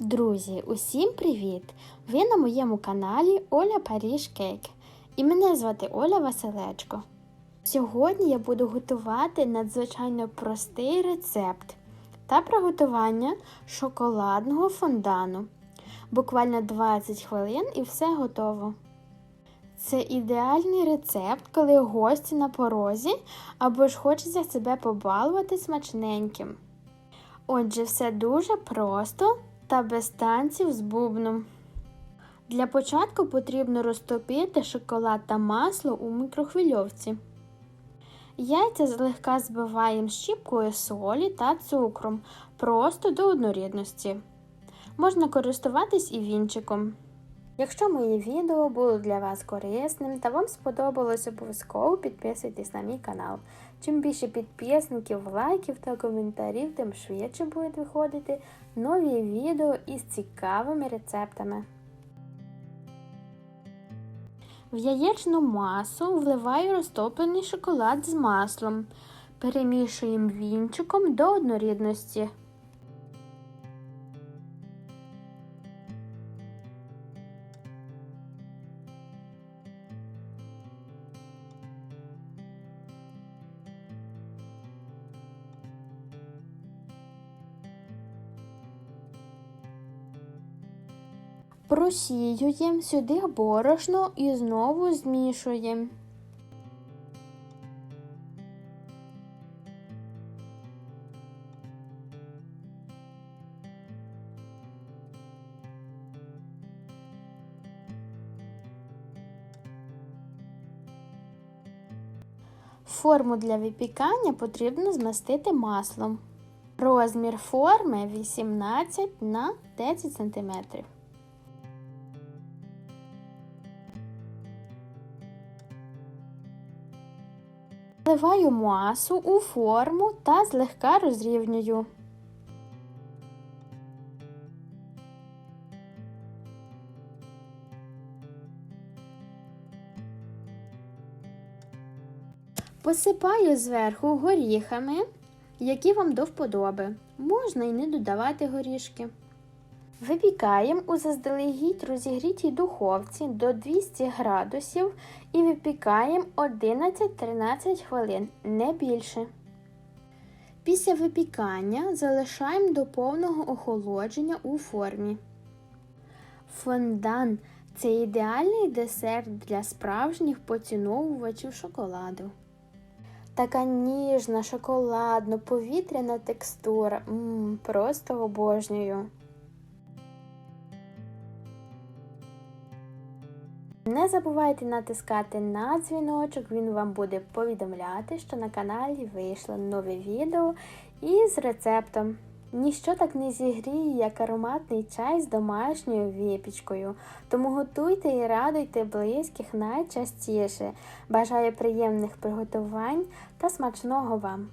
Друзі, усім привіт! Ви на моєму каналі Оля Паріж Кейк. І мене звати Оля Василечко. Сьогодні я буду готувати надзвичайно простий рецепт та приготування шоколадного фондану. Буквально 20 хвилин і все готово. Це ідеальний рецепт, коли гості на порозі або ж хочеться себе побалувати смачненьким. Отже, все дуже просто та без танців з бубном. Для початку потрібно розтопити шоколад та масло у мікрохвильовці. Яйця злегка збиваємо щіпкою солі та цукром просто до однорідності. Можна користуватись і вінчиком. Якщо моє відео було для вас корисним та вам сподобалось, обов'язково підписуйтесь на мій канал. Чим більше підписників, лайків та коментарів, тим швидше будуть виходити нові відео із цікавими рецептами. В яєчну масу вливаю розтоплений шоколад з маслом. Перемішуємо вінчиком до однорідності. Просіюємо сюди борошно і знову змішуємо. Форму для випікання потрібно змастити маслом. Розмір форми 18 на 10 см. Вливаю масу у форму та злегка розрівнюю. Посипаю зверху горіхами, які вам до вподоби. Можна і не додавати горішки. Випікаємо у заздалегідь розігрітій духовці до 200 градусів і випікаємо 11-13 хвилин, не більше. Після випікання залишаємо до повного охолодження у формі. Фондан це ідеальний десерт для справжніх поціновувачів шоколаду. Така ніжна, шоколадно, повітряна текстура. Ммм, просто обожнюю. Не забувайте натискати на дзвіночок, він вам буде повідомляти, що на каналі вийшло нове відео із рецептом. Ніщо так не зігріє, як ароматний чай з домашньою випічкою. Тому готуйте і радуйте близьких найчастіше. Бажаю приємних приготувань та смачного вам!